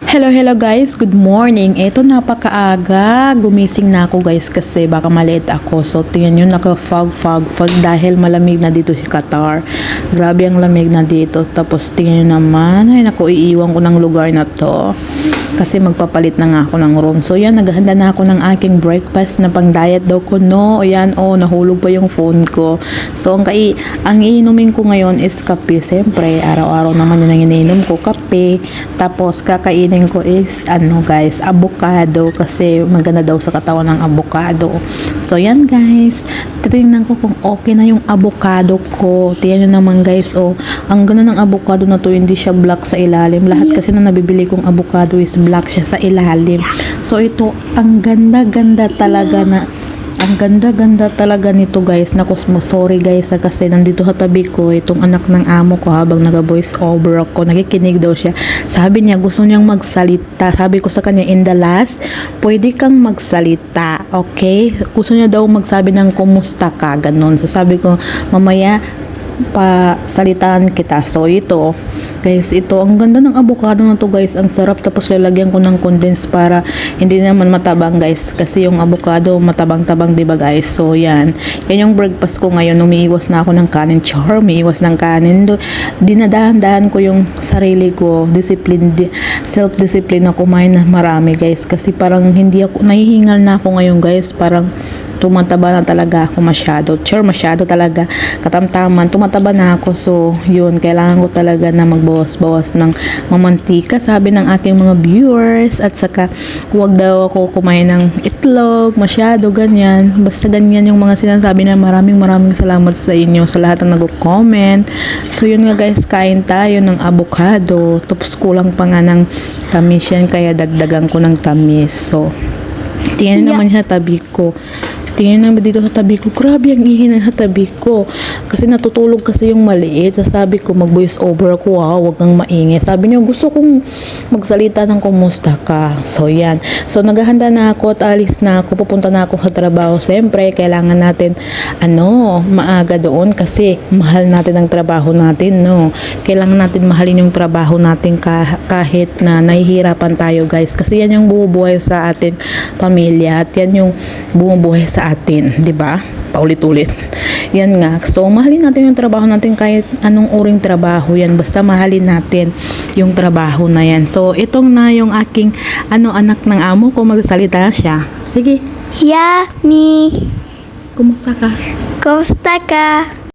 Hello, hello guys. Good morning. Ito napakaaga. Gumising na ako guys kasi baka maliit ako. So tingnan nyo naka-fog, fog, fog dahil malamig na dito si Qatar. Grabe ang lamig na dito. Tapos tingnan nyo naman. Ay naku, iiwan ko ng lugar na to. Kasi magpapalit na nga ako ng room. So yan, naghahanda na ako ng aking breakfast na pang diet daw ko. No, ayan, oh, nahulog pa yung phone ko. So ang, kai ang iinumin ko ngayon is kape. Siyempre, araw-araw naman yun ang iniinom ko, kape. Tapos kakainin ko is ano guys, avocado kasi maganda daw sa katawan ng avocado. So yan guys, titingnan ko kung okay na yung avocado ko. Tingnan nyo naman guys, oh, ang ganda ng avocado na to, hindi siya black sa ilalim. Lahat kasi na nabibili kong avocado is black siya sa ilalim. So ito, ang ganda-ganda talaga na ang ganda-ganda talaga nito guys. Naku, sorry guys kasi nandito sa tabi ko itong anak ng amo ko habang naga-voice over ako. Nakikinig daw siya. Sabi niya gusto niyang magsalita. Sabi ko sa kanya in the last, pwede kang magsalita. Okay? Gusto niya daw magsabi ng kumusta ka. Ganon. So sabi ko, mamaya pa salitaan kita. So ito, guys, ito ang ganda ng avocado na to, guys. Ang sarap tapos lalagyan ko ng condense para hindi naman matabang, guys. Kasi yung avocado matabang-tabang, 'di ba, guys? So yan. Yan yung breakfast ko ngayon. Umiiwas na ako ng kanin. Char, umiiwas ng kanin. Dinadahan-dahan ko yung sarili ko. Discipline, di, self-discipline na kumain na marami, guys. Kasi parang hindi ako, nahihingal na ako ngayon, guys. Parang tumataba na talaga ako masyado. Sure, masyado talaga. Katamtaman, tumataba na ako. So, yun, kailangan ko talaga na magbawas-bawas ng mamantika. Sabi ng aking mga viewers. At saka, huwag daw ako kumain ng itlog, masyado, ganyan. Basta ganyan yung mga sinasabi na maraming maraming salamat sa inyo sa lahat ng nag-comment. So, yun nga guys, kain tayo ng avocado. Tapos kulang pa nga ng tamis yan, kaya dagdagan ko ng tamis. So, Tingnan Yeah. naman sa tabi ko. Tingnan naman dito sa tabi ko. Grabe ang ihi sa tabi ko. Kasi natutulog kasi yung maliit. Sasabi ko, mag-voice over ako ha. Huwag kang maingay. Sabi niya, gusto kong magsalita ng kumusta ka. So, yan. So, naghahanda na ako at alis na ako. Pupunta na ako sa trabaho. Siyempre, kailangan natin, ano, maaga doon kasi mahal natin ang trabaho natin, no? Kailangan natin mahalin yung trabaho natin ka- kahit na nahihirapan tayo, guys. Kasi yan yung bumubuhay sa atin pamilya at yan yung bumubuhay sa atin, 'di ba? Paulit-ulit. Yan nga. So, mahalin natin yung trabaho natin kahit anong uring trabaho yan. Basta mahalin natin yung trabaho na yan. So, itong na yung aking ano anak ng amo ko magsalita siya. Sige, Yummy. kumusta ka? Kumusta ka?